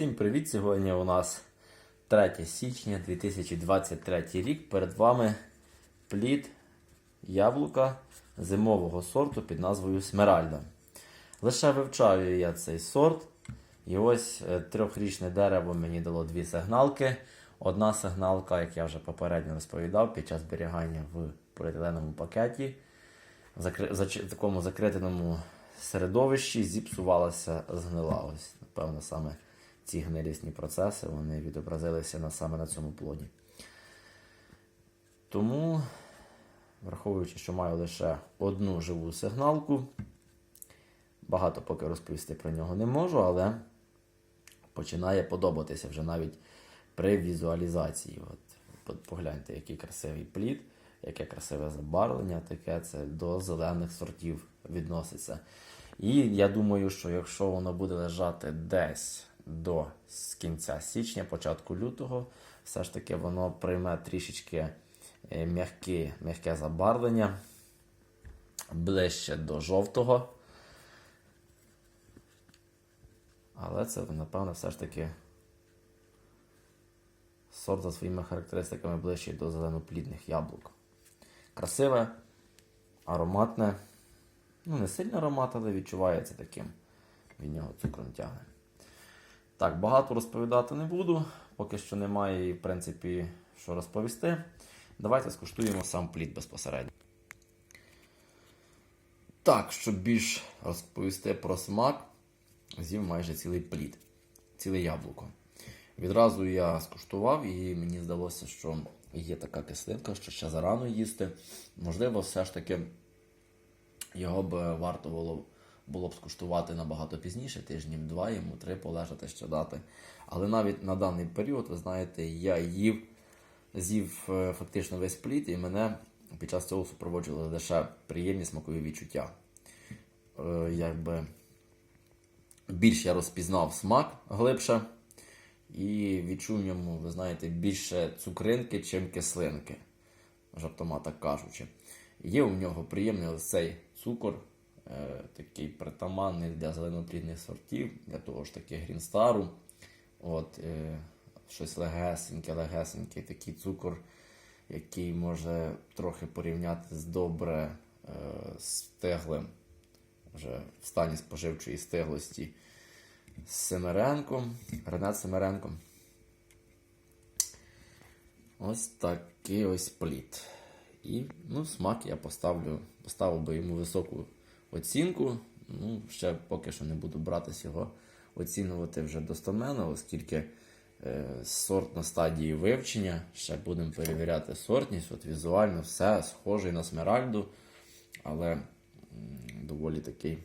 Всім привіт! Сьогодні у нас 3 січня 2023 рік. Перед вами плід яблука зимового сорту під назвою Смеральда. Лише вивчаю я цей сорт. І ось е, трьохрічне дерево мені дало дві сигналки. Одна сигналка, як я вже попередньо розповідав, під час зберігання в поліетиленовому пакеті в такому закритому середовищі зіпсувалася, згнила. Ось, напевно, саме ці гнилісні процеси вони відобразилися на, саме на цьому плоді. Тому, враховуючи, що маю лише одну живу сигналку, багато поки розповісти про нього не можу, але починає подобатися вже навіть при візуалізації. От, погляньте, який красивий плід, яке красиве забарвлення, таке це до зелених сортів відноситься. І я думаю, що якщо воно буде лежати десь до кінця січня, початку лютого, все ж таки воно прийме трішечки е, м'яке, м'яке забарвлення ближче до жовтого. Але це, напевно, все ж таки сорт за своїми характеристиками ближчий до зеленоплідних яблук. Красиве, ароматне. Ну, не сильно аромат, але відчувається таким. Від нього цукром тягне. Так, багато розповідати не буду, поки що немає, в принципі, що розповісти. Давайте скуштуємо сам плід безпосередньо. Так, щоб більш розповісти про смак, з'їв майже цілий плід, ціле яблуко. Відразу я скуштував і мені здалося, що є така кислинка, що ще зарано їсти. Можливо, все ж таки його б варто було, було б скуштувати набагато пізніше, тижнів два, йому три полежати ще дати. Але навіть на даний період, ви знаєте, я їв, з'їв е, фактично весь плід, і мене під час цього супроводжували лише приємні смакові відчуття. Е, якби більш я розпізнав смак глибше, і відчув в ньому, ви знаєте, більше цукринки, чим кислинки, жартома так кажучи. Є у нього приємний ось цей цукор, такий притаманний для зеленоплідних сортів, для того ж таки грінстару. От, е, щось легесеньке, легесенький такий цукор, який може трохи порівняти з добре е, стеглим, вже в стані споживчої стеглості з Семеренком, Ренат Семеренком. Ось такий ось плід. І ну, смак я поставлю, поставив би йому високу оцінку. Ну, ще поки що не буду братись його оцінювати вже достоменно, оскільки е, сорт на стадії вивчення. Ще будемо перевіряти сортність. От візуально все схоже на смеральду, але доволі такий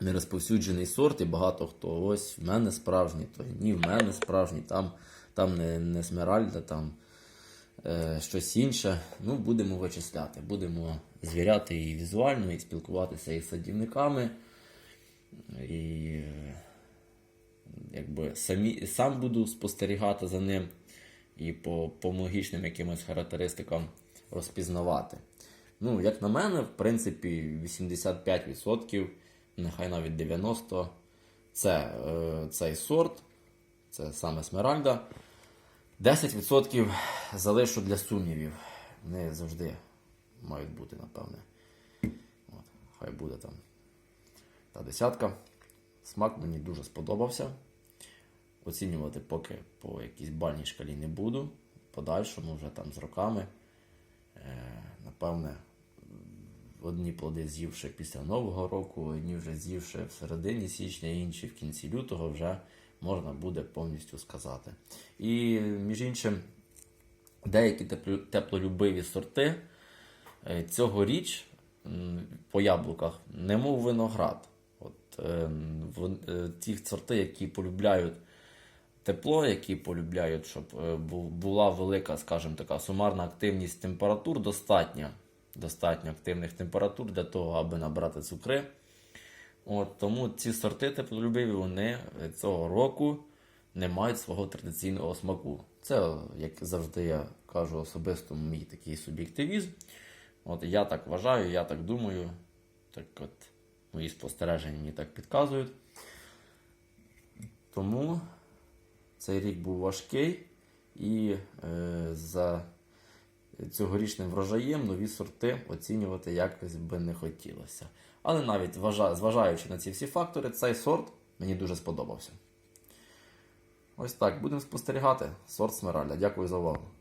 нерозповсюджений сорт, і багато хто ось в мене справжній, то ні, в мене справжній, там, там не, не смеральда, там щось інше. Ну, будемо вичисляти, будемо звіряти і візуально, і спілкуватися із садівниками. І е, якби самі, сам буду спостерігати за ним і по, по логічним якимось характеристикам розпізнавати. Ну, як на мене, в принципі, 85%, нехай навіть 90% це е, цей сорт, це саме Смеральда. 10% залишу для сумнівів. Вони завжди мають бути, напевне. От, хай буде там та десятка. Смак мені дуже сподобався. Оцінювати поки по якійсь бальній шкалі не буду. Подальшому вже там з роками. Е, напевне, одні плоди з'ївши після Нового року, одні вже з'ївши в середині січня, інші в кінці лютого вже можна буде повністю сказати. І між іншим, деякі теплолюбиві сорти е, цьогоріч по яблуках, немов виноград. От, е, е, ті сорти, які полюбляють тепло, які полюбляють, щоб була велика, скажімо така, сумарна активність температур достатня. Достатньо активних температур для того, аби набрати цукри. От, тому ці сорти теплолюбиві вони цього року не мають свого традиційного смаку. Це, як завжди я кажу, особисто мій такий суб'єктивізм. От я так вважаю, я так думаю. Так от мої спостереження мені так підказують. Тому цей рік був важкий і е, за цьогорічним врожаєм нові сорти оцінювати якось би не хотілося. Але навіть зважаючи на ці всі фактори, цей сорт мені дуже сподобався. Ось так, будемо спостерігати. Сорт Смиральда. Дякую за увагу.